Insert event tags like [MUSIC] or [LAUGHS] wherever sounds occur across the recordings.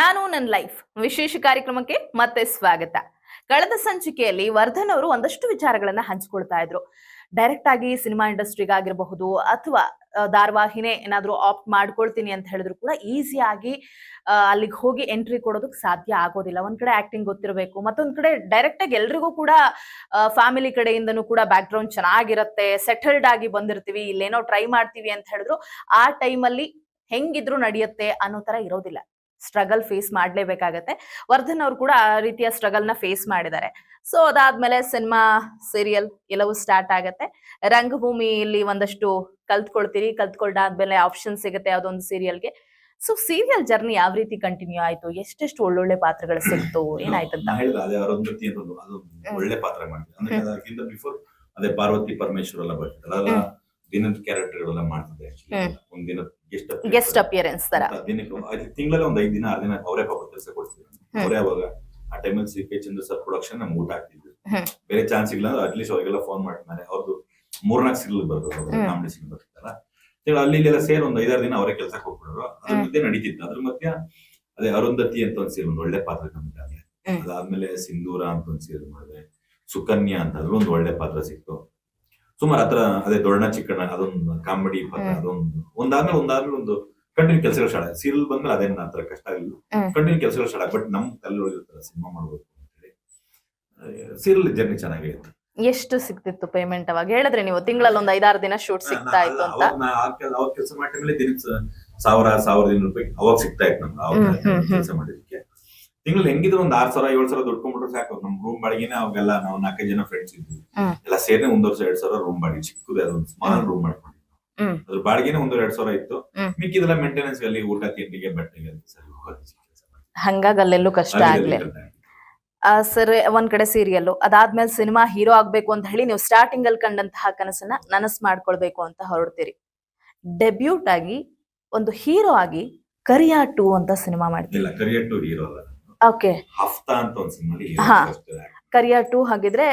ನಾನು ನನ್ನ ಲೈಫ್ ವಿಶೇಷ ಕಾರ್ಯಕ್ರಮಕ್ಕೆ ಮತ್ತೆ ಸ್ವಾಗತ. ಕಳೆದ ಸಂಚಿಕೆಯಲ್ಲಿ ವರ್ಧನ್ ಅವರು ಒಂದಷ್ಟು ವಿಚಾರಗಳನ್ನ ಹಂಚಿಕೊಳ್ತಾ ಇದ್ರು. ಡೈರೆಕ್ಟ್ ಆಗಿ ಸಿನಿಮಾ ಇಂಡಸ್ಟ್ರಿಗಾಗಿರಬಹುದು ಅಥವಾ ಧಾರವಾಹಿನೇ ಏನಾದ್ರೂ ಆಪ್ಟ್ ಮಾಡ್ಕೊಳ್ತೀನಿ ಅಂತ ಹೇಳಿದ್ರು ಕೂಡ ಈಸಿಯಾಗಿ ಅಲ್ಲಿಗೆ ಹೋಗಿ ಎಂಟ್ರಿ ಕೊಡೋದಕ್ಕೆ ಸಾಧ್ಯ ಆಗೋದಿಲ್ಲ. ಒಂದ್ ಕಡೆ ಆಕ್ಟಿಂಗ್ ಗೊತ್ತಿರಬೇಕು, ಮತ್ತೊಂದ್ ಕಡೆ ಡೈರೆಕ್ಟ್ ಆಗಿ ಎಲ್ರಿಗೂ ಕೂಡ ಫ್ಯಾಮಿಲಿ ಕಡೆಯಿಂದನೂ ಕೂಡ ಬ್ಯಾಕ್ ಗ್ರೌಂಡ್ ಚೆನ್ನಾಗಿರುತ್ತೆ ಸೆಟಲ್ಡ್ ಆಗಿ ಬಂದಿರ್ತೀವಿ, ಇಲ್ಲೇನೋ ಟ್ರೈ ಮಾಡ್ತೀವಿ ಅಂತ ಹೇಳಿದ್ರು, ಆ ಟೈಮಲ್ಲಿ ಹೆಂಗಿದ್ರು ನಡೆಯುತ್ತೆ ಅನ್ನೋ ತರ ಇರೋದಿಲ್ಲ. Struggle face ಮಾಡಲೇಬೇಕಾಗತ್ತೆ. ವರ್ಧನ್ ಅವರು ಕೂಡ ಆ ರೀತಿಯ ಸ್ಟ್ರಗಲ್ನ ಫೇಸ್ ಮಾಡಿದ್ದಾರೆ. ಸೊ ಅದಾದ್ಮೇಲೆ ಸಿನಿಮಾ ಸೀರಿಯಲ್ ಎಲ್ಲವೂ ಸ್ಟಾರ್ಟ್ ಆಗತ್ತೆ. ರಂಗಭೂಮಿಯಲ್ಲಿ ಒಂದಷ್ಟು ಕಲ್ತ್ಕೊಳ್ತೀರಿ ಕಲ್ತ್ಕೊಂಡಾದ್ಮೇಲೆ ಆಪ್ಷನ್ ಸಿಗುತ್ತೆ ಸೀರಿಯಲ್ ಸೀರಿಯಲ್ಗೆ ಸೊ ಸೀರಿಯಲ್ ಜರ್ನಿ ಯಾವ ರೀತಿ ಕಂಟಿನ್ಯೂ ಆಯ್ತು? ಎಷ್ಟೆಷ್ಟು ಒಳ್ಳೊಳ್ಳೆ ಪಾತ್ರಗಳು ಸಿಕ್ತು? ಏನಾಯ್ತು ಅಂತ ಅದು ಒಳ್ಳೆ ಪಾತ್ರ ಮಾಡಿದೆ ಅಂದ್ರೆ ಅದಕ್ಕಿಂತ ಬಿಫೋರ್ ಅದೇ ಪಾರ್ವತಿ ಪರಮೇಶ್ವರ್ ಎಲ್ಲ ಹ್ಮ್. ದಿನದ ಕ್ಯಾರೆಕ್ಟರ್ ಗಳೆಲ್ಲ ಮಾಡ್ತಿದ್ದೆ. ಹ್ಮ್. ಒಂದ್ ದಿನ ಗೆಸ್ಟ್ ಗೆಸ್ಟ್ ಅಪಿಯರೆನ್ಸ್ ತರ. ದಿನಕ್ಕೆ ತಿಂಗಳಲ್ಲಿ ಒಂದ್ ಐದ್ ದಿನ ಆರ್ ದಿನ ಅವರೇ ಪಾಪ ಕೆಲಸ ಕೊಡ್ತಿದ್ರು. ಅವರೇ ಅವಾಗ ಆ ಟೈಮಲ್ಲಿ C K Chandra sir production ನಮ್ಗೆ ಊಟ ಆಗ್ತಿದ್ರು ಬೇರೆ ಚಾನ್ಸ್ ಇಲ್ಲ ಅಂದ್ರೆ ಅಟ್ಲೀಸ್ಟ್ ಅವರಿಗೆಲ್ಲ ಫೋನ್ ಮಾಡ್ತಾರೆ ಅವ್ರದ್ದು ಮೂರ್ನಾಲ್ಕು ಸಿಗ್ಲ್ ಬರ್ತದೆ. ಕಾಮಿಡಿ ಸಿಗ್ಲ್ ಬರ್ತದಲ್ಲ ಹೇಳಿ ಅಲ್ಲಿ. ಇಲ್ಲೆಲ್ಲ ಸೇರಿ ಒಂದ್ ಐದಾರು ದಿನ ಅವರೇ ಕೆಲಸ ಹೋಗ್ಬಿಡ್ರು ಅದ್ರ ಮಧ್ಯೆ ನಡೀತಿತ್ತು. ಅದ್ರ ಮಧ್ಯ ಅದೇ ಅರುಂಧತಿ ಅಂತ ಒಂದ್ ಒಂದು ಒಳ್ಳೆ ಪಾತ್ರ ಕಂಡಿದ್ದಾರೆ ಅದಾದ್ಮೇಲೆ ಸಿಂಧೂರ ಅಂತ ಒಂದ್ ಸೀರಿಯಲ್ ಮಾಡಿದೆ. ಸುಕನ್ಯಾ ಅಂತ ಅದ್ರ ಒಂದು ಒಳ್ಳೆ ಪಾತ್ರ ಸಿಕ್ತು. ಸುಮಾರು ಹತ್ರ ಅದೇ ದೊಡ್ಡ ಚಿಕ್ಕಣ್ಣ ಅದೊಂದು ಕಾಮಿಡಿ. ಅದೊಂದು. ಒಂದಾದ್ಮೇಲೆ ಒಂದಾದ್ಮೇಲೆ ಒಂದು ಕಂಟಿನ್ಯೂ ಕೆಲಸಗಳು ಸ್ಟಾರ್ಟ್ ಸೀರಿಯಲ್ ಬಂದ್ಮೇಲೆ ಅದೇನು ಆತರ ಕಷ್ಟ ಆಗಿಲ್ಲ. ಕಂಟಿನ್ಯೂ ಕೆಲಸಗಳು ಸ್ಟಾರ್ಟ್ ಬಟ್ ನಮ್ ತಲೆ ಒಳಗಿರ್ತಾರೆ ಸಿನಿಮಾ ಮಾಡ್ಬೇಕು ಅಂತೇಳಿ. ಸೀರಿಯಲ್ ಜರ್ನಿ ಚೆನ್ನಾಗಿತ್ತು ಎಷ್ಟು ಸಿಕ್ತಿತ್ತು ಪೇಮೆಂಟ್ ಅವಾಗ? ಹೇಳಿದ್ರೆ ನೀವು ತಿಂಗಳಲ್ಲಿ ಒಂದ್ ಐದಾರು ದಿನ ಶೂಟ್ ಸಿಗ್ತಾ ಇತ್ತು ಅಂತ. ಅವಾಗ ಕೆಲಸ ಮಾಡಿದ್ಮೇಲೆ ಮೇಲೆ ಸ- ಸಾವಿರ ಸಾವಿರದ ಇನ್ನೂರು ರೂಪಾಯಿ ಅವಾಗ ಸಿಗ್ತಾ ಇತ್ತು ನಮ್ಗೆ. ಅವಾಗ. ಕೆಲಸ ಮಾಡಿದಕ್ಕೆ ತಿಂಗಳಲ್ಲಿ ಹೆಂಗಿದ್ರು ಒಂದ್ ಆರ್ ಸಾವಿರ ಏಳು ಸಾವಿರ ದುಡ್ಕೊಂಡ್ಬಿಟ್ರೆ ಸಾಕು. ನಮ್ ರೂಮ್ ಬಾಡಿಗೆನೆ ಅವಾಗೆಲ್ಲ ನಾವು ನಾಲ್ಕೈದು ಜನ ಫ್ರೆಂಡ್ಸ್ ಇದ್ವಿ. ಎಲ್ಲ ಸೇರಿ ಒಂದ್ ವರ್ಷ ಎರಡ್ ಸಾವಿರ ರೂಮ್ ಬಾಡಿಗೆ. ಚಿಕ್ಕದೇ ಅದೊಂದು ಸ್ಮಾಲ್ ರೂಮ್ ಮಾಡ್ಕೊಂಡಿದ್ವಿ. ಹ್ಮ್. ಅದ್ರ ಬಾಡಿಗೆನೆ ಒಂದು ಎರಡ್ ಸಾವಿರ ಇತ್ತು. ಮಿಕ್ಕಿದೆಲ್ಲ ಮೇಂಟೆನೆನ್ಸ್ ಅಲ್ಲಿ ಊಟ ತಿಂಡಿಗೆ ಬಟ್ಟೆಗೆ ಅಂತ ಸರಿ ಹೋಗೋದು ಹಂಗಾಗಿ ಅಲ್ಲೆಲ್ಲೂ ಕಷ್ಟ ಆಗ್ಲಿ. ಸರ್ ಒಂದ್ ಕಡೆ ಸೀರಿಯಲ್ ಅದಾದ್ಮೇಲೆ ಸಿನಿಮಾ ಹೀರೋ ಆಗ್ಬೇಕು ಅಂತ ಹೇಳಿ ನೀವು ಸ್ಟಾರ್ಟಿಂಗ್ ಅಲ್ಲಿ ಕಂಡಂತಹ ಕನಸನ್ನ ನನಸ್ ಮಾಡ್ಕೊಳ್ಬೇಕು ಅಂತ ಹೊರಡ್ತೀರಿ. ಡೆಬ್ಯೂಟ್ ಆಗಿ ಒಂದು ಹೀರೋ ಆಗಿ ಕರಿಯಾ ಟೂ ಅಂತ ಸಿನಿಮಾ ಮಾಡ್ತೀವಿ ಕರಿಯಾ ಟು ಹೀರೋ ಅಲ್ಲ. ಓಕೆ ಹಫ್ತಾ ಅಂತ ಒಂದು ಸಿನಿಮಾ ಹಾ. ಕರಿಯಾ ಟೂ ಹಾಗಿದ್ರೆ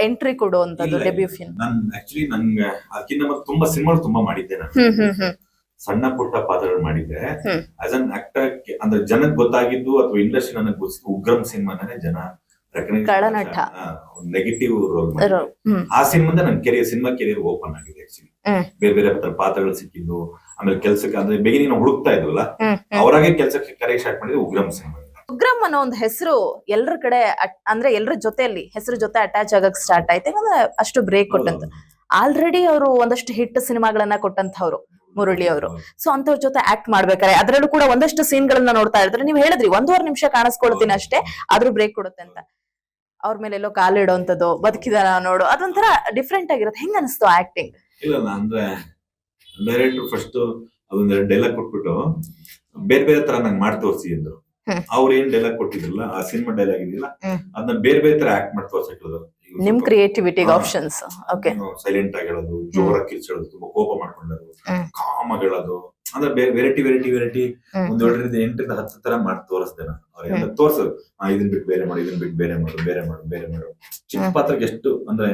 ಎಂಟ್ರಿ ಕೊಡುವಂತದ್ದು ಡೆಬ್ಯೂ. ಫಿಲ್ಮ್ ನನ್ ಆಕ್ಚುಲಿ ನನ್ಗೆ ಅದಕ್ಕಿಂತ ಮತ್ತೆ ತುಂಬಾ ಸಿನಿಮಾ ತುಂಬಾ ಮಾಡಿದ್ದೆ ನಾನು ಹ್ಮ್ ಹ್ಮ್ ಹ್ಮ್ ಸಣ್ಣ ಪುಟ್ಟ ಪಾತ್ರಗಳು ಮಾಡಿದ್ದೆ ಹ್ಮ್. ಆಸ್ ಅನ್ ಆಕ್ಟರ್ ಅಂದ್ರೆ ಜನಕ್ ಗೊತ್ತಾಗಿದ್ದು ಅಥವಾ ಇಂಡಸ್ಟ್ರಿ ನನಗೆ ಗೊತ್ತಿದ್ದು ಉಗ್ರಂ ಸಿನಿಮಾನೇ ಜನ ಕಳನಟ. ನೆಗೆಟಿವ್ ರೋಲ್ ರೋ- ಹ್ಮ್ ಆ ಸಿನಿಮಾದ ನನ್ನ ಕೆರಿಯರ್ ಸಿನಿಮಾ ಕೆರಿಯರ್ ಓಪನ್ ಆಗಿದೆ ಆಕ್ಚುಲಿ ಹ್ಮ್. ಬೇರೆ ಬೇರೆ ತರ ಪಾತ್ರಗಳು ಸಿಕ್ಕಿದ್ದು ಆಮೇಲೆ ಕೆಲ್ಸಕ್ಕೆ ಅಂದ್ರೆ ಬೇಗ ನಾವು ಹುಡುಕ್ತಾ ಇದ್ವಲ್ಲ ಹ್ಮ್ ಹ್ಮ್. ಅವರಾಗೆ ಕೆಲ್ಸಕ್ಕೆ ಕರೆ ಸ್ಟಾರ್ಟ್ ಮಾಡಿದ್ರೆ ಉಗ್ರಂ ಸಿನಿಮಾ ಉಗ್ರಂ ಅನ್ನೋ ಒಂದು ಹೆಸರು ಎಲ್ಲರ ಕಡೆ ಅಂದ್ರೆ ಎಲ್ಲರ ಜೊತೆಯಲ್ಲಿ ಹೆಸರು ಜೊತೆ ಅಟ್ಯಾಚ್ ಆಗಕ್ ಸ್ಟಾರ್ಟ್ ಆಯ್ತು. ಯಾಕಂದ್ರೆ ಅಷ್ಟು ಬ್ರೇಕ್ ಕೊಟ್ಟಂತ. ಆಲ್ರೆಡಿ ಅವರು ಒಂದಷ್ಟು ಹಿಟ್ ಸಿನಿಮಾಗಳನ್ನ ಕೊಟ್ಟಂತವ್ರು ಮುರಳಿ ಅವರು. ಸೊ ಅಂತವ್ರ ಜೊತೆ ಆಕ್ಟ್ ಮಾಡ್ಬೇಕಾರೆ. ಅದರಲ್ಲೂ ಕೂಡ ಒಂದಷ್ಟು ಸೀನ್ ಗಳನ್ನ ನೋಡ್ತಾ ಇರ್ತಾರೆ. ನೀವು ಹೇಳಿದ್ರಿ ಒಂದೂವರೆ ನಿಮಿಷ ಕಾಣಿಸ್ಕೊಳ್ತೀನಿ ಅಷ್ಟೇ ಆದ್ರೂ ಬ್ರೇಕ್ ಕೊಡುತ್ತೆ ಅಂತ. ಅವ್ರ ಮೇಲೆ ಎಲ್ಲೋ ಕಾಲಿಡುವಂತದ್ದು ಬದುಕಿದಾರ ನೋಡು ಅದೊಂಥರ ಡಿಫ್ರೆಂಟ್ ಆಗಿರುತ್ತೆ. ಹೆಂಗ್ ಅನಿಸ್ತು ಆಕ್ಟಿಂಗ್ ಇಲ್ಲ ಅಂದ್ರೆ ಡೈರೆಕ್ಟರ್ ಫಸ್ಟ್ ಅದೊಂದ್ ಡೈಲಾಗ್ ಕೊಟ್ಬಿಟ್ಟು ಬೇರೆ ಬೇರೆ ತರ ನಂಗೆ ಮಾಡಿ ತೋರಿಸಿ ಅಂದ್ರು. ಅವ್ರ ಏನ್ ಡೈಲಾಗ್ ಕೊಟ್ಟಿದ್ರಲ್ಲ ಆ ಸಿನಿಮಾ ಡೈಲಾಗ್ ಇದೆಯಲ್ಲ. ಅದನ್ನ ಬೇರೆ ಬೇರೆ ತರ ಆಕ್ಟ್ ಮಾಡಿ ತೋರ್ಸಕ್ಕಿರೋದು ನಿಮ್ ಕ್ರಿಯೇಟಿವಿಟಿ ಆಪ್ಷನ್ಸ್ ಓಕೆ ಸೈಲೆಂಟ್ ಆಗಿ ಹೇಳೋದು ಜೋರಾಗಿ ಕಿರ್ಚೋದು ತುಂಬಾ ಕೋಪ ಮಾಡ್ಕೊಳ್ಳೋದು ಹ್ಮ್. ಕಾಮ್ ಆಗಿ ಹೇಳೋದು. ಅಂದ್ರೆ ಬೇರೆ ವೆರೈಟಿ ವೆರೈಟಿ ವೆರೈಟಿ. ಒಂದ್ ಏಳರಿಂದ ಎಂಟರಿಂದ ಹತ್ತು ತರ ಮಾಡಿ ತೋರಿಸ್ದೆ ನಾನು. ಅವ್ರಿಗೆ ತೋರ್ಸೋದು. ಇದನ್ ಬಿಟ್ಟು ಬೇರೆ ಮಾಡು ಇದನ್ ಬಿಟ್ಟು ಬೇರೆ ಮಾಡು ಬೇರೆ ಮಾಡು ಬೇರೆ ಮಾಡು. ಚಿಕ್ಕ. ಪಾತ್ರಕ್ಕೆ ಎಷ್ಟು ಅಂದ್ರೆ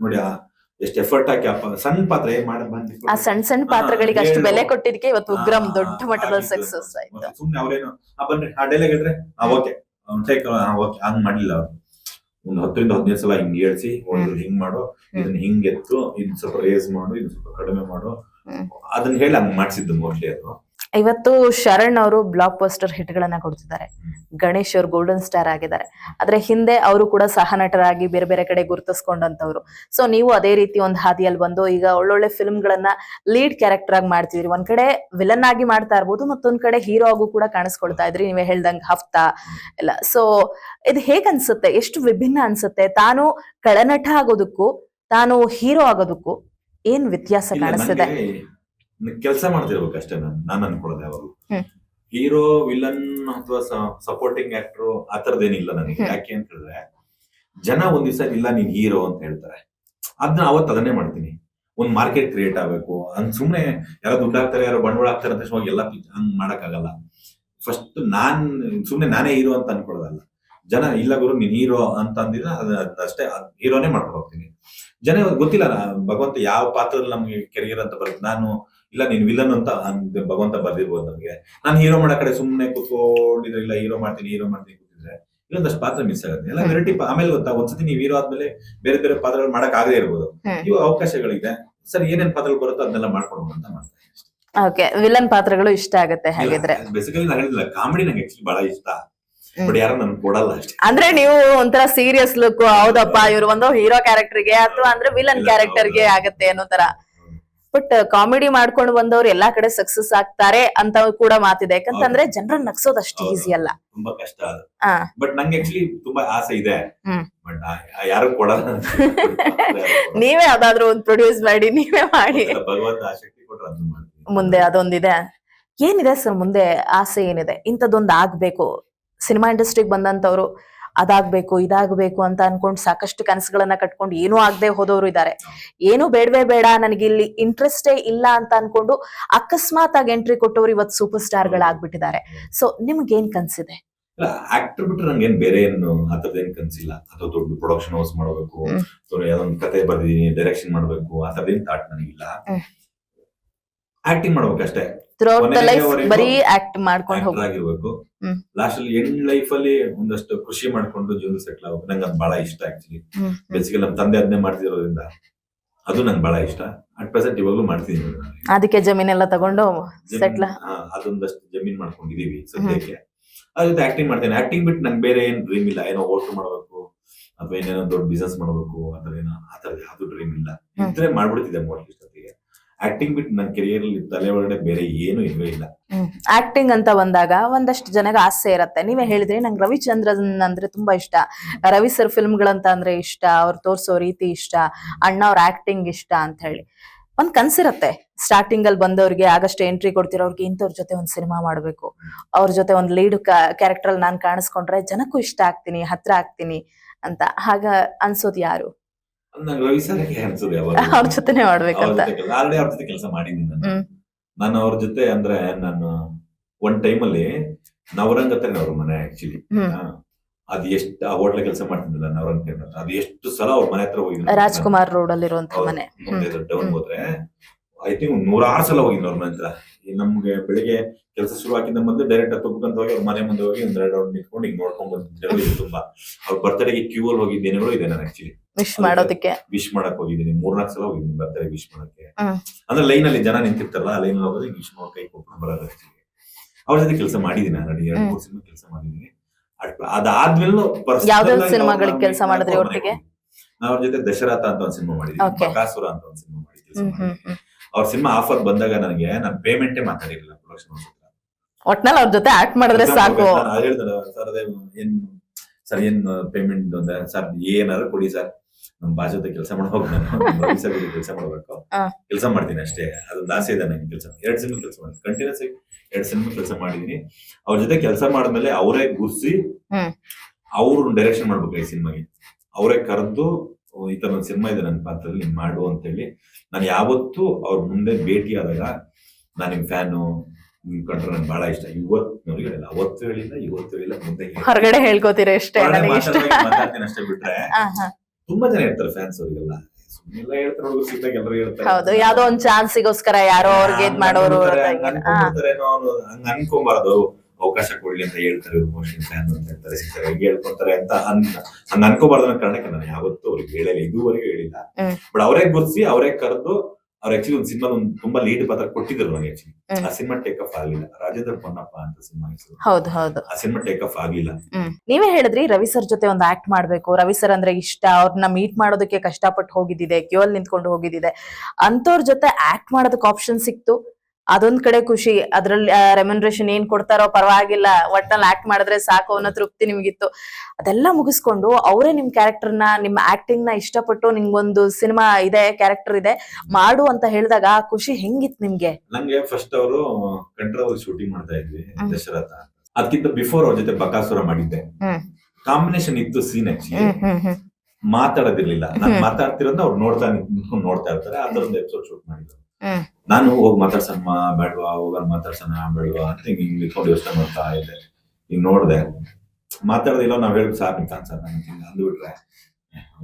ನೋಡಿ ಆ ಎಷ್ಟು ಎಫರ್ಟ್ ಹಾಕಿ ಸಣ್ಣ ಪಾತ್ರ ಏನ್ ಮಾಡಿ ಬಂದು ಆ ಸಣ್ಣ ಸಣ್ಣ ಪಾತ್ರಗಳಿಗೆ ಅಷ್ಟು ಬೆಲೆ ಕೊಟ್ಟಿದ್ದಕ್ಕೆ ಇವತ್ತು ಉಗ್ರಂ ದೊಡ್ಡ ಮಟ್ಟದ. ಸಕ್ಸಸ್ ಆಯ್ತು. ಸುಮ್ನೆ ಅವ್ರೇನು ಆ ಬನ್ನಿ ಆ ಡೈಲಾಗ್ ಹೇಳಿದ್ರೆ ಆ ಓಕೆ ಟೇಕ್ ಓಕೆ ಹಂಗ್ ಮಾಡಿಲ್ಲ ಅವ್ರು ಒಂದ್ ಹತ್ತರಿಂದ ಹದಿನೈದು ಸಲ ಹಿಂಗ್ ಹೇಳ್ಸಿ ಒಂದು ಹಿಂಗ್ ಮಾಡು ಇದನ್ನ ಹಿಂಗ್ ಎತ್ತು ಇದನ್ನ ಸ್ವಲ್ಪ ರೇಸ್ ಮಾಡು ಇದನ್ನ ಸ್ವಲ್ಪ ಕಡಿಮೆ ಮಾಡು. ಅದನ್ನ ಹೇಳಿ ಹಂಗ್ ಮಾಡ್ಸಿದ್ದು ಮೋಸ್ಟ್ಲಿ ಅದು. ಇವತ್ತು ಶರಣ್ ಅವರು ಬ್ಲಾಕ್ ಪೋಸ್ಟರ್ ಹಿಟ್ ಗಳನ್ನ ಕೊಡ್ತಿದ್ದಾರೆ. ಗಣೇಶ್ ಅವರು ಗೋಲ್ಡನ್ ಸ್ಟಾರ್ ಆಗಿದ್ದಾರೆ. ಆದ್ರೆ ಹಿಂದೆ ಅವರು ಕೂಡ ಸಹ ನಟರಾಗಿ ಬೇರೆ ಬೇರೆ ಕಡೆ ಗುರುತಿಸ್ಕೊಂಡಂತವ್ರು. ಸೊ ನೀವು ಅದೇ ರೀತಿ ಒಂದು ಹಾದಿಯಲ್ಲಿ ಬಂದು ಈಗ ಒಳ್ಳೊಳ್ಳೆ ಫಿಲ್ಮ್ ಗಳನ್ನ ಲೀಡ್ ಕ್ಯಾರೆಕ್ಟರ್ ಆಗಿ ಮಾಡ್ತಿದ್ರಿ. ಒಂದ್ ಕಡೆ ವಿಲನ್ ಆಗಿ ಮಾಡ್ತಾ ಇರ್ಬೋದು ಮತ್ತೊಂದ್ ಕಡೆ ಹೀರೋ ಆಗು ಕೂಡ ಕಾಣಿಸ್ಕೊಳ್ತಾ ಇದ್ರಿ. ನೀವೇ ಹೇಳ್ದಂಗ್ ಹಫ್ತಾ ಎಲ್ಲ. ಸೊ ಇದು ಹೇಗ್ ಅನ್ಸುತ್ತೆ? ಎಷ್ಟು ವಿಭಿನ್ನ ಅನ್ಸುತ್ತೆ? ತಾನು ಕಳನಟ ಆಗೋದಕ್ಕೂ ತಾನು ಹೀರೋ ಆಗೋದಕ್ಕೂ ಏನ್ ವ್ಯತ್ಯಾಸ ಕಾಣಿಸ್ತಿದೆ? ಕೆಲಸ ಮಾಡ್ತಿರ್ಬೇಕು ಅಷ್ಟೇ ನಾನು ನಾನು ಅನ್ಕೊಳ್ಳೋದು ಯಾವಾಗ ಹೀರೋ ವಿಲನ್ ಅಥವಾ ಸಪೋರ್ಟಿಂಗ್ ಆಕ್ಟರ್ ಆ ತರದೇನಿಲ್ಲ ನನಗೆ. ಯಾಕೆ ಅಂತ ಹೇಳಿದ್ರೆ ಜನ ಒಂದ್ ದಿವಸ ಇಲ್ಲ ನೀನ್ ಹೀರೋ ಅಂತ ಹೇಳ್ತಾರೆ. ಅದನ್ನ ಅವತ್ತು ಅದನ್ನೇ ಮಾಡ್ತೀನಿ. ಒಂದ್ ಮಾರ್ಕೆಟ್ ಕ್ರಿಯೇಟ್ ಆಗ್ಬೇಕು. ಹಂಗ್ ಸುಮ್ನೆ ಯಾರೋ ದುಡ್ಡು ಹಾಕ್ತಾರೆ ಯಾರೋ ಬಂಡವಾಳ ಹಾಕ್ತಾರೆ ಅಂತ ತಕ್ಷಣ ಎಲ್ಲ ಹಂಗ್ ಮಾಡಕ್ಕಾಗಲ್ಲ. ಫಸ್ಟ್ ನಾನ್ ಸುಮ್ನೆ ನಾನೇ ಹೀರೋ ಅಂತ ಅನ್ಕೊಳ್ಳೋದಲ್ಲ. ಜನ ಇಲ್ಲ ಗುರು ನೀನ್ ಹೀರೋ ಅಂತ ಅಂದಿದ್ರೆ ಅದ್ ಅದ್ ಅಷ್ಟೇ ಹೀರೋನೇ ಮಾಡ್ಕೊಂಡು ಹೋಗ್ತೀನಿ. ಜನ ಗೊತ್ತಿಲ್ಲ ಭಗವಂತ ಯಾವ ಪಾತ್ರದಲ್ಲಿ ನಮ್ಗೆ ಕೆರಿಯರ್ ಅಂತ ಬರುತ್ತೆ. ನಾನು ಇಲ್ಲ ನೀನ್ ವಿಲನ್ ಅಂತ ಭಗವಂತ ಬರ್ದಿರ್ಬೋದು ನಮ್ಗೆ. ನಾನು ಹೀರೋ ಮಾಡೋ ಕಡೆ ಸುಮ್ಮನೆ ಕೂತ್ಕೊಂಡಿದ್ರೆ ಇಲ್ಲ ಹೀರೋ ಮಾಡ್ತೀನಿ ಹೀರೋ ಮಾಡ್ತೀನಿ ಕೂತಿದ್ರೆ ಇಲ್ಲೊಂದಷ್ಟು ಪಾತ್ರ ಮಿಸ್ ಆಗುತ್ತೆ. ಎಲ್ಲ. ವೆರೈಟಿ ಆಮೇಲೆ ಗೊತ್ತಾ ಒಂದ್ಸತಿ ನೀವು ಹೀರೋ ಆದ್ಮೇಲೆ ಬೇರೆ ಬೇರೆ ಪಾತ್ರಗಳು ಮಾಡಕ್ ಆಗದೆ ಇರ್ಬೋದು. ಇವು ಅವಕಾಶಗಳಿದೆ. ಸರ್ ಏನೇನ್ ಪಾತ್ರಗಳು ಬರುತ್ತೋ ಅದನ್ನೆಲ್ಲ ಮಾಡ್ಕೊಡ್ಬೋದು ಅಂತ ಮಾಡ್ತಾರೆ ಓಕೆ ವಿಲನ್ ಪಾತ್ರಗಳು ಇಷ್ಟ ಆಗುತ್ತೆ ಹಾಗಿದ್ರೆ. ಬೇಸಿಕಲಿ ನಾನು ಹೇಳಿಲ್ಲ ಕಾಮಿಡಿ ನಂಗೆ ಆಕ್ಚುಲಿ ಬಹಳ ಇಷ್ಟ. ಬಟ್ ಯಾರು ನನ್ಗೆ ಕೊಡಲ್ಲ ಅಷ್ಟೇ. ಅಂದ್ರೆ ನೀವು ಒಂಥರ ಸೀರಿಯಸ್ ಲುಕ್ ಹೌದಪ್ಪ ಇವ್ರು ಒಂದು ಹೀರೋ ಕ್ಯಾರೆಕ್ಟರ್ಗೆ ಅಥವಾ ಅಂದ್ರೆ ವಿಲನ್ ಕ್ಯಾರೆಕ್ಟರ್ಗೆ. ಆಗತ್ತೆ ಅನ್ನೋ ತರ. ಬಟ್ ಕಾಮಿಡಿ ಮಾಡ್ಕೊಂಡು ಬಂದವ್ರು ಎಲ್ಲಾ ಕಡೆ ಸಕ್ಸಸ್ ಆಗ್ತಾರೆ ಅಂತ ಕೂಡ ಮಾತಿದೆ. ಯಾಕಂತಂದ್ರೆ ಜನರನ್ನ ನಗ್ಸೋದು ಅಷ್ಟು. ಈಸಿ ಅಲ್ಲ. ತುಂಬಾ ಕಷ್ಟ ಅದು. ಬಟ್ ನಂಗೆ ಆಕ್ಚುಲಿ ತುಂಬಾ ಆಸೆ ಇದೆ. ಬಟ್ ಯಾರು ಕೊಡಲ್ಲ [LAUGHS] ನೀವೇ ಯಾವ್ದಾದ್ರು ಒಂದು ಪ್ರೊಡ್ಯೂಸ್ ಮಾಡಿ ನೀವೇ ಮಾಡಿ. ಭಗವಂತ ಆ ಶಕ್ತಿ ಕೊಟ್ರೆ ಅದನ್ನ ಮಾಡ್ತೀನಿ ಮುಂದೆ ಅದೊಂದಿದೆ. ಏನಿದೆ ಸರ್ ಮುಂದೆ ಆಸೆ ಏನಿದೆ? ಇಂಥದ್ದೊಂದು ಆಗ್ಬೇಕು. ಸಿನಿಮಾ ಇಂಡಸ್ಟ್ರಿಗೆ ಬಂದಂತವ್ರು ಅದಾಗ್ಬೇಕು ಇದಾಗ್ಬೇಕು ಅಂತ ಅನ್ಕೊಂಡು ಸಾಕಷ್ಟು ಕನಸುಗಳನ್ನ ಕಟ್ಕೊಂಡು ಏನೂ ಆಗದೆ ಹೋದವರು ಇದ್ದಾರೆ ಏನು ಬೇಡವೇ ಬೇಡ ನನಗೆ ಇಲ್ಲಿ ಇಂಟ್ರೆಸ್ಟೇ ಇಲ್ಲ ಅಂತ ಅನ್ಕೊಂಡು ಅಕಸ್ಮಾತ್ ಆಗಿ ಎಂಟ್ರಿ ಕೊಟ್ಟವ್ರು ಇವತ್ತು ಸೂಪರ್ ಸ್ಟಾರ್ ಗಳಾಗ್ಬಿಟ್ಟಿದ್ದಾರೆ ಸೊ ನಿಮ್ಗೆ ಏನ್ ಕನ್ಸಿದೆ ಆಕ್ಟರ್ ಬಿಟ್ರೆ ನಂಗೆ ಏನ್ ಬೇರೆ ಏನು ಆತರದ ಏನ್ ಕನ್ಸಿಲ್ಲ. ಅಥವಾ ದೊಡ್ಡ ಪ್ರೊಡಕ್ಷನ್ ಹೌಸ್ ಮಾಡಬೇಕು ಅಥವಾ ಯಾವ್ದೊಂದು ಕತೆ ಬರ್ದಿದೀನಿ ಡೈರೆಕ್ಷನ್ ಮಾಡಬೇಕು ಆ ಥಾಟ್ ನನಗಿಲ್ಲ. ಆಕ್ಟಿಂಗ್ ಮಾಡ್ಬೇಕಷ್ಟೇ. ಥ್ರೂಔಟ್ ದ ಕೊನೆಗೆ ಲೈಫ್ ಬರೀ ಆಕ್ಟ್ ಮಾಡ್ಕೊಂಡು. ಲಾಸ್ಟ್ ಅಲ್ಲಿ ಎಂಡ್ ಲೈಫ್ ಅಲ್ಲಿ ಒಂದಷ್ಟು ಖುಷಿ ಮಾಡ್ಕೊಂಡು ಜೀವನ ಸೆಟ್ಲ್ ಆಗ್ಬೇಕು. ನಂಗೆ ಅದು ಬಹಳ ಇಷ್ಟ ಆಕ್ಚುಲಿ ಬೇಸಿಕಲಿ ನಮ್ಮ ತಂದೆ ಅದನ್ನೇ ಮಾಡ್ತಿರೋದ್ರಿಂದ ಅದು ನಂಗೆ ಬಹಳ ಇಷ್ಟ. ಅಟ್ ಪ್ರೆಸೆಂಟ್ ಇವಾಗಲೂ ಮಾಡ್ತೀನಿ. ಅದಕ್ಕೆ ಜಮೀನೆಲ್ಲ ತಗೊಂಡು ಸೆಟ್ಲ್ ಅದೊಂದಷ್ಟು ಜಮೀನ್ ಮಾಡ್ಕೊಂಡಿದೀವಿ ಸದ್ಯಕ್ಕೆ. ಅದ್ರ ಜೊತೆ ಆಕ್ಟಿಂಗ್ ಮಾಡ್ತೇನೆ. ಆಕ್ಟಿಂಗ್ ಬಿಟ್ಟು ನಂಗೆ ಬೇರೆ ಏನ್ ಡ್ರೀಮ್ ಇಲ್ಲ. ಏನೋ ಓಟ್ ಮಾಡಬೇಕು ಅಥವಾ ಏನೇನೋ ದೊಡ್ಡ ಬಿಸ್ನೆಸ್ ಮಾಡಬೇಕು ಅಥವಾ ಏನೋ ಆ ಥರದ ಯಾವ್ದು ಡ್ರೀಮ್ ಇಲ್ಲ. ಇದ್ರೆ ಮಾಡ್ಬಿಡ್ತಿದ್ದೆ ಮೋಸ್ಟ್ ಇಷ್ಟೊತ್ತಿಗೆ ಆಕ್ಟಿಂಗ್ ಬಿಟ್ಟು ನನ್ನ ಕೆರಿಯರ್ ಅಲ್ಲಿ ತಲೆ ಒಳಗಡೆ ಬೇರೆ ಏನು ಇಲ್ವೇ ಇಲ್ಲ. ಆಕ್ಟಿಂಗ್ ಅಂತ ಬಂದಾಗ ಒಂದಷ್ಟು ಜನಗೆ ಆಸೆ ಇರತ್ತೆ. ನೀವೇ ಹೇಳಿದ್ರಿ ನಂಗೆ ರವಿಚಂದ್ರನ್ ಅಂದ್ರೆ ತುಂಬಾ ಇಷ್ಟ. ರವಿ ಸರ್ ಫಿಲ್ಮ್ಗಳಂತ ಅಂದ್ರೆ ಇಷ್ಟ, ಅವ್ರು ತೋರ್ಸೋ ರೀತಿ ಇಷ್ಟ, ಅಣ್ಣ ಅವ್ರ ಆಕ್ಟಿಂಗ್ ಇಷ್ಟ ಅಂತ ಹೇಳಿ. ಒಂದ್ ಕನ್ಸಿರತ್ತೆ ಸ್ಟಾರ್ಟಿಂಗ್ ಅಲ್ಲಿ ಬಂದವ್ರಿಗೆ ಆಗಸ್ಟ್ ಎಂಟ್ರಿ ಕೊಡ್ತಿರೋರ್ಗೆ ಇಂಥವ್ರ ಜೊತೆ ಒಂದ್ ಸಿನಿಮಾ ಮಾಡ್ಬೇಕು. ಅವ್ರ ಜೊತೆ ಒಂದ್ ಲೀಡ್ ಕ್ಯಾರೆಕ್ಟರ್ ಅಲ್ಲಿ ನಾನ್ ಕಾಣಿಸ್ಕೊಂಡ್ರೆ ಜನಕ್ಕೂ ಇಷ್ಟ ಆಗ್ತೀನಿ, ಹತ್ರ ಆಗ್ತೀನಿ ಅಂತ ಹಾಗ ಅನ್ಸೋದು ಯಾರು? ನಂಗೆ [LAUGHS] ಅವ್ರ ಜೊತೆನೆ ಮಾಡ್ಬೇಕಂತ. ಆಲ್ರೆಡಿ ಅವ್ರ ಜೊತೆ ಕೆಲಸ ಮಾಡಿದ್ದೀನಿ ನಾನು. ನಾನು ಅವ್ರ ಜೊತೆ ಅಂದ್ರೆ ನಾನು ಒಂದ್ ಟೈಮಲ್ಲಿ ನವರಂಗ ತಾನೆ ಅವ್ರ ಮನೆ ಆಕ್ಚುಲಿ ಅದ್ ಎಷ್ಟು ಆ ಹೋಟ್ಲ ಕೆಲಸ ಮಾಡ್ತಿದ್ದಿಲ್ಲ ನವರಂಗ ಅದು ಎಷ್ಟು ಸಲ ಅವ್ರ ಮನೆ ಹತ್ರ ಹೋಗಿದ್ರು. ರಾಜ್ಕುಮಾರ್ ರೋಡ್ ಅಲ್ಲಿ ಮನೆ. ಡೌನ್. ಹೋದ್ರೆ ಐ ಥಿಂಕ್ ನೂರಾರು ಸಲ ಹೋಗಿದ್ದೀನಿ ಅವ್ರ ಮನೆ ಹತ್ರ. ನಮ್ಗೆ ಬೆಳಿಗ್ಗೆ ಕೆಲಸ ಶುರು ಹಾಕಿದ ಮುಂದೆ ಡೈರೆಕ್ಟ್ ತುಪ್ಪಕಂತ ಹೋಗಿ ಅವ್ರ ಮನೆ ಮುಂದೆ ಹೋಗಿ ಒಂದ್ ಎರಡು ರೌಂಡ್ ನಿಂತ್ಕೊಂಡು ಹಿಂಗ್ ನೋಡ್ಕೊಂಡ್ ಬಂದಿದ್ದೇವೆ ಇದು [LAUGHS] ತುಂಬಾ. ಅವ್ರ ಬರ್ತಡೆಗೆ ಕ್ಯೂ ಅಲ್ಲಿ ಹೋಗಿದ್ದೇನೆ ಇದೆ ನಾನು ಆಕ್ಚುಲಿ ವಿಶ್ ಮಾಡೋದಕ್ಕೆ ವಿಶ್ ಮಾಡಕ್ ಹೋಗಿದ್ದೀನಿ ಮೂರ್ನಾಲ್ಕು ಸಲ ಹೋಗಿದ್ದೀನಿ ಬರ್ತಾರೆ ವಿಶ್ ಮಾಡಕ್ಕೆ. ಅಂದ್ರೆ ಲೈನ್ ಅಲ್ಲಿ ಜನ ನಿಂತಿರ್ತಾರಲ್ಲ ಆ ಲೈನ್ ಹೋಗೋದು ವಿಶ್ ಮಾಡೋ ಕೈ ಕೊಟ್ಕೊಂಡು ಬರೋದು ಅವ್ರ ಜೊತೆ ಕೆಲಸ ಮಾಡಿದೀನಿ ಆಲ್ರೆಡಿ ಎರಡು ಮೂರು ಸಿನಿಮಾ ಕೆಲಸ ಮಾಡಿದೀನಿ ಅದಾದ್ಮೇಲೂ ಆಗಿ ಸಿನಿಮಾಗಳಿಗೆ ಕೆಲಸ ಮಾಡಿದ್ರೆ ಅವ್ರಿಗೆ ಒಟ್ಟಿಗೆ? ನಾವು ಅವ್ರ ಜೊತೆ ದಶರಥ ಅಂತ ಒಂದು ಸಿನಿಮಾ ಮಾಡಿದ್ವಿ. ಬಕಾಸುರ ಅಂತ ಒಂದು ಸಿನಿಮಾ ಮಾಡಿದ್ವಿ ಕೆಲಸ ಅವ್ರ ಸಿನಿಮಾ ಆಫರ್ ಬಂದಾಗ ನನಗೆ ನಾನು ಪೇಮೆಂಟೇ ಮಾತಾಡಿರಲಿಲ್ಲ ಪ್ರೊಡಕ್ಷನ್ ಒಟ್ನಲ್ಲಿ ಅವ್ರ ಜೊತೆ ಆಕ್ಟ್ ಮಾಡಿದ್ರೆ ಸಾಕು ಸರ್ ಅದೇ ಏನ್ ಸರ್ ಏನ್ ಪೇಮೆಂಟ್ ಸರ್ ಏನಾದ್ರು ಕೊಡಿ ಸರ್ ನಮ್ ಬಾಸ್ ಜೊತೆ ಕೆಲಸ ಮಾಡ್ಬೇಕು ನಾನು ಕೆಲಸ ಮಾಡ್ಬೇಕು. ಕೆಲಸ ಮಾಡ್ತೀನಿ ಅಷ್ಟೇ. ಅದೊಂದು ಆಸೆ ಇದೆ ನಂಗೆ ಕೆಲಸ ಎರಡ್ ಸಿನಿಮಾ ಕೆಲಸ ಮಾಡಿ ಕಂಟಿನ್ಯೂಸ್ ಆಗಿ ಎರಡ್ ಸಿನಿಮಾ ಕೆಲಸ ಮಾಡಿದೀನಿ. ಅವ್ರ ಜೊತೆ ಕೆಲಸ ಮಾಡಿದ್ಮೇಲೆ ಅವರೇ ಗುರ್ಸಿ. ಅವ್ರು ಡೈರೆಕ್ಷನ್ ಮಾಡ್ಬೇಕು ಈ ಸಿನಿಮಾಗೆ. ಅವರೇ ಕರೆದು ಈ ತರ ಒಂದು ಸಿನಿಮಾ ಇದೆ ನನ್ನ ಪಾತ್ರದಲ್ಲಿ ನೀನ್ ಮಾಡು ಅಂತ ಹೇಳಿ ನಾನು ಯಾವತ್ತೂ ಅವ್ರ ಮುಂದೆ ಭೇಟಿ ಆದಾಗ ನಾನು ನಿಮ್ ಫ್ಯಾನು ನಿಮ್ ಕಂಡ್ರೆ ನನ್ಗೆ ಬಹಳ ಇಷ್ಟ. ಇವತ್ತು ಹೇಳಿಲ್ಲ. ಅವತ್ತು ಹೇಳಿಲ್ಲ ಇವತ್ತು ಹೇಳಿಲ್ಲ ಮುಂದೆ. ಹೊರಗಡೆ ಹೇಳ್ಕೊತೀರ ಅಷ್ಟೇ ಮಾತಾಡ್ತೀನಿ ಅಷ್ಟೇ ಬಿಟ್ರೆ. ತುಂಬಾ ಜನ ಇರ್ತಾರೆ ಫ್ಯಾನ್ಸ್ ಅವರಿಗೆಲ್ಲ ಸುಮ್ಮನೆಲ್ಲ ಹೇಳ್ತಾರೆ ಹುಡುಗರು ಸಿಕ್ಕಾಗ ಎಲ್ಲರೂ ಹೇಳ್ತಾರೆ ಹೌದು ಯಾವ್ದೋ ಒಂದ್ ಚಾನ್ಸಿಗೋಸ್ಕರ ಯಾರೋ ಅವ್ರಿಗೆ ಇದ್ ಮಾಡೋರು ಹಂಗ್ ಹಂಗೆ. ಹಾ. ಅನ್ಕೊಂಡ್ಬಿಡ್ತಾರೇನೋ ಅವ್ರು, ಹಂಗ್ ಅನ್ಕೊಂಬಾರ್ದು ಅವಕಾಶ ಕೊಡ್ಲಿ ಅಂತ ಹೇಳ್ತಾರೆ ಮೋಷನ್ ಫ್ಯಾನ್ ಅಂತ ಹೇಳ್ತಾರೆ ಸಿಗ್ತಾರೆ ಹಿಂಗೆ ಹೇಳ್ಕೊಂತಾರೆ ಅಂತ ಅನ್ ಹಂಗ ಅನ್ಕೋಬಾರ್ದು ಅನ್ನೋ ಕಾರಣಕ್ಕೆ ನಾನು ಯಾವತ್ತೂ ಅವ್ರಿಗೆ ಹೇಳಿಲ್ಲ ಇದುವರೆಗೂ ಹೇಳಿಲ್ಲ ಹ್ಮ್. ಬಟ್ ಅವರೇ ಗುರ್ಸಿ ಅವರೇ ಕರೆದು ಅವ್ರು ಆಕ್ಚುಲಿ ಒಂದು ಸಿನಿಮಾ ಒಂದು ತುಂಬಾ ಲೀಡ್ ಪಾತ್ರ ಕೊಟ್ಟಿದ್ರು ನನಗೆ ಆಕ್ಚುಲಿ ಆ ಸಿನಿಮಾ ಟೇಕ್ ಆಫ್ ಆಗಿಲ್ಲ ರಾಜೇಂದ್ರ ಪೊನ್ನಪ್ಪ ಅಂತ ಸಿನಿಮಾ ಹೆಸರು. ಹೌದು ಹೌದು. ಆ ಸಿನಿಮಾ ಟೇಕ್ ಆಫ್ ಆಗಿಲ್ಲ ನೀವೇ ಹೇಳಿದ್ರಿ ರವಿ ಸರ್ ಜೊತೆ ಒಂದು ಆಕ್ಟ್ ಮಾಡ್ಬೇಕು. ರವಿ ಸರ್ ಅಂದ್ರೆ ಇಷ್ಟ. ಅವ್ರನ್ನ ಮೀಟ್ ಮಾಡೋದಕ್ಕೆ ಕಷ್ಟಪಟ್ಟು ಹೋಗಿದ್ದಿದೆ. ಕ್ಯೂ ಅಲ್ಲಿ ನಿಂತ್ಕೊಂಡು ಹೋಗಿದ್ದಿದೆ. ಅಂತವ್ರ ಜೊತೆ ಆಕ್ಟ್ ಮಾಡೋದಕ್ಕೆ ಆಪ್ಷನ್ ಸಿಕ್ತು. ಅದೊಂದ್ ಕಡೆ ಖುಷಿ. ಅದ್ರಲ್ಲಿ ರೆಮ್ಯುನರೇಷನ್ ಏನ್ ಕೊಡ್ತಾರೋ ಪರವಾಗಿಲ್ಲ. ಒಟ್ಟಲ್ಲಿ ಆಕ್ಟ್ ಮಾಡಿದ್ರೆ ಸಾಕು ಅನ್ನೋ ತೃಪ್ತಿ ನಿಮ್ಗಿತ್ತು. ಅದೆಲ್ಲ ಮುಗಿಸ್ಕೊಂಡು ಅವರೇ ನಿಮ್ ಕ್ಯಾರೆಕ್ಟರ್ನ ನಿಮ್ ಆಕ್ಟಿಂಗ್ನ ಇಷ್ಟಪಟ್ಟು ನಿಮ್ಗೊಂದು ಸಿನಿಮಾ ಇದೆ ಕ್ಯಾರೆಕ್ಟರ್ ಇದೆ ಮಾಡು ಅಂತ ಹೇಳಿದಾಗ ಆ ಖುಷಿ ಹೆಂಗಿತ್ತು ನಿಮ್ಗೆ? ನಂಗೆ ಫಸ್ಟ್ ಅವರು ಕಂಟ್ರೋಲ್ ಶೂಟಿಂಗ್ ಮಾಡ್ತಾ ಇದ್ವಿ. ದಶರಥ. ಅದಕ್ಕಿಂತ ಬಿಫೋರ್ ಅವ್ರ ಜೊತೆ ಬಕಾಸುರ ಮಾಡಿದ್ದೆ. ಕಾಂಬಿನೇಷನ್ ಇತ್ತು ಸೀನ್ ಆಕ್ಚುಲಿ ಮಾತಾಡೋದಿರ್ಲಿಲ್ಲ. ನಾನು ಮಾತಾಡ್ತಿರೋದು ಅವ್ರು ನೋಡ್ತಾ ನಿಂತ್ಕೊಂಡು ನೋಡ್ತಾ ಇರ್ತಾರೆ. ಆ ಒಂದು ಎಪಿಸೋಡ್ ಶೂಟ್ ಮಾಡಿದ್ರು. ನಾನು ಹೋಗಿ ಮಾತಾಡ್ಸಮ್ಮ ಬೇಡವಾ ಹೋಗಲ್ ಮಾತಾಡ್ಸೋಣ ಬೇಡವಾ ಅಂತ ಹಿಂಗ್ ಹಿಂಗ್ ನಿಂತ್ಕೊಂಡು ಯೋಚನೆ ಮಾಡ್ತಾ ಇದ್ದೆ. ಹಿಂಗ್ ನೋಡ್ದೆ. ಮಾತಾಡೋದಿಲ್ಲ ನಾವ್ ಹೇಳಿ ಸಾರ್ ನಿಮ್ ಸರ್ ಹಿಂಗ್ ಅಂದ್ಬಿಟ್ರೆ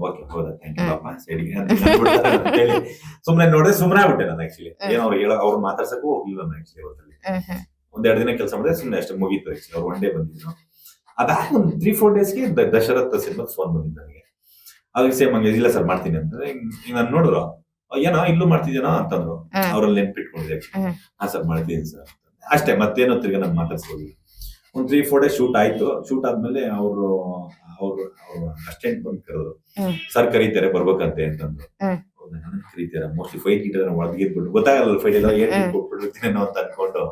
ಓಕೆ ಹೌದಾ ಥ್ಯಾಂಕ್ ಯು ಸುಮ್ನೆ ನೋಡಿದ್ರೆ ಸುಮ್ನೆ ಆಗ್ಬಿಟ್ಟೆ ನಾನು ಆಕ್ಚುಲಿ ಏನು ಅವ್ರು ಹೇಳೋ ಅವ್ರು ಮಾತಾಡ್ಸಕ್ಕೂ ಹೋಗಿಲ್ಲ ನಾನು ಆಕ್ಚುಲಿ ಅವತ್ತಲ್ಲಿ ಒಂದೆರಡು ದಿನ ಕೆಲಸ ಮಾಡಿದ್ರೆ ಸುಮ್ಮನೆ ಅಷ್ಟೇ ಮುಗೀತು ಆಕ್ಚುಲಿ ಅವ್ರು ಒನ್ ಡೇ ಬಂದಿದ್ರು. ಅದಾದ ಒಂದು ತ್ರೀ ಫೋರ್ ಡೇಸ್ಗೆ ದಶರಥ ಸಿನಿಮಾ ಫೋನ್ ಬಂದಿದ್ದು ನನಗೆ. ಅದಕ್ಕೆ ಸೇಮ್ ಹಂಗೆ ಇಲ್ಲ ಸರ್ ಮಾಡ್ತೀನಿ ಅಂತ. ಹಿಂಗ್ ನಾನು ನೋಡಿದ್ರು. ಏನೋ ಇಲ್ಲೂ ಮಾಡ್ತಿದೇನೋ ಅಂತಂದ್ರು. ಅವ್ರಲ್ಲಿ ನೆನ್ಪಿಟ್ಕೊಂಡಿದ್ದೆ ಹ್ಮ್. ಹಾ ಸರ್ ಮಾಡ್ತೀನಿ ಸರ್. ಅಷ್ಟೇ ಮತ್ತೇನೋ ತಿರ್ಗಿ ನಾನು ಮಾತಾಡ್ಸೋದಿಲ್ಲ ಒಂದ್ ತ್ರೀ ಫೋರ್ ಡೇಸ್ ಶೂಟ್ ಆಯ್ತು. ಶೂಟ್ ಆದ್ಮೇಲೆ ಅವರು ಅವರು ಅವ್ರ ಅಸಿಸ್ಟೆಂಟ್ ಬಂದು ಕರೆದ್ರು. ಸರ್ ಕರೀತಾರೆ ಬರ್ಬೇಕಂತೆ ಅಂತಂದ್ರು. ಕರೀತಾರೆ? ಮೋಸ್ಟ್ಲಿ ಫೈಟ್ ಇಟ್ಟಿದ್ರೆ ಒಳಗಿದ್ಬಿಟ್ಟು ಗೊತ್ತಾಗಲ್ಲ ಫೈಟ್ ಎಲ್ಲ ಏನ್. ಕೊಟ್ಬಿಟ್ಟಿರ್ತೀನೇನೋ ಅಂತ ಅನ್ಕೊಂಡು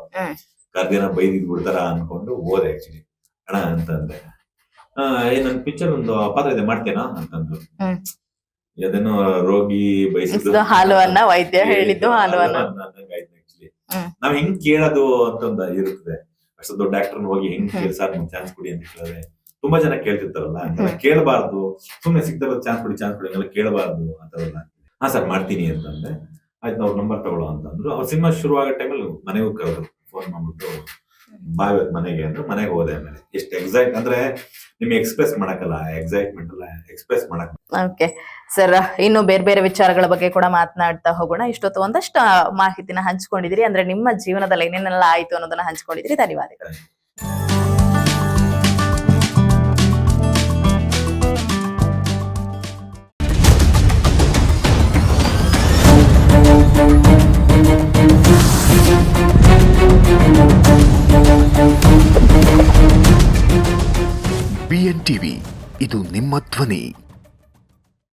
ಕರ್ದಿನ ಬೈದಿದ್ ಬಿಡ್ತಾರ ಅನ್ಕೊಂಡು ಹೋದೆ ಆಕ್ಚುಲಿ ಅಣ್ಣ ಅಂತಂದೆ. ಆ, ಏ ನನ್ ಪಿಕ್ಚರ್ ಒಂದು ಪಾತ್ರ ಇದೆ ಮಾಡ್ತೇನಾ? ಅಂತಂದ್ರು. ಅದೇನೋ ರೋಗಿ ಬಯಸಿದ್ದು [LAUGHS] ಹಾಲುವನ್ನ ವೈದ್ಯ ಹೇಳಿದ್ದು ಹಾಲುವನ್ನ. ನಾವ್ ಹೆಂಗ್ ಕೇಳೋದು ಅಂತ ಒಂದು ಇರುತ್ತದೆ. ಅಷ್ಟು ದೊಡ್ಡ ಡಾಕ್ಟರ್ ಹೋಗಿ ಹೆಂಗ್. ಸರ್ ಚಾನ್ಸ್ ಕೊಡಿ ಅಂತ ಕೇಳಿದ್ರೆ ತುಂಬಾ ಜನ ಕೇಳ್ತಿರ್ತಾರಲ್ಲ ಹ್ಮ್. ಕೇಳಬಾರ್ದು. ಸುಮ್ನೆ ಸಿಗ್ತಾರ ಚಾನ್ಸ್ ಕೊಡಿ ಚಾನ್ಸ್ ಕೊಡಿ ಎಲ್ಲ ಕೇಳಬಾರ್ದು ಅಂತವೆಲ್ಲ ಹಾ ಸರ್ ಮಾಡ್ತೀನಿ ಅಂತಂದ್ರೆ ಆಯ್ತು ಅವ್ರ ನಂಬರ್ ತಗೊಳ್ಳೋ ಅಂತಂದ್ರು ಅವ್ರ ಸಿನಿಮಾ ಶುರು ಆಗೋ ಟೈಮಲ್ಲಿ ಮನೆಗೂ ಕರೆದ್ರು. ಫೋನ್ ಮಾಡ್ಬಿಟ್ಟು ಬಾಯ್ ಮನೆಗೆ ಅಂದ್ರೆ. ಮನೆಗೆ ಹೋದೆ ಆಮೇಲೆ. ಎಷ್ಟು ಎಕ್ಸಾಕ್ಟ್ ಅಂದ್ರೆ ನಿಮ್ಗೆ ಎಕ್ಸ್ಪ್ರೆಸ್ ಮಾಡಕ್ಕಲ್ಲ ಎಕ್ಸೈಟ್ಮೆಂಟ್ ಅಲ್ಲ ಎಕ್ಸ್ಪ್ರೆಸ್ ಮಾಡಕ್ ಓಕೆ ಸರ್ ಇನ್ನು ಬೇರೆ ಬೇರೆ ವಿಚಾರಗಳ ಬಗ್ಗೆ ಕೂಡ ಮಾತನಾಡ್ತಾ ಹೋಗೋಣ. ಇಷ್ಟೊತ್ತು ಒಂದಷ್ಟು ಮಾಹಿತಿನ ಹಂಚ್ಕೊಂಡಿದ್ರಿ ಅಂದ್ರೆ ನಿಮ್ಮ ಜೀವನದಲ್ಲಿ ಏನೇನೆಲ್ಲ ಆಯ್ತು ಅನ್ನೋದನ್ನ ಹಂಚ್ಕೊಂಡಿದ್ರಿ ಧನ್ಯವಾದಗಳು. BN TV. ಇದು ನಿಮ್ಮ ಧ್ವನಿ.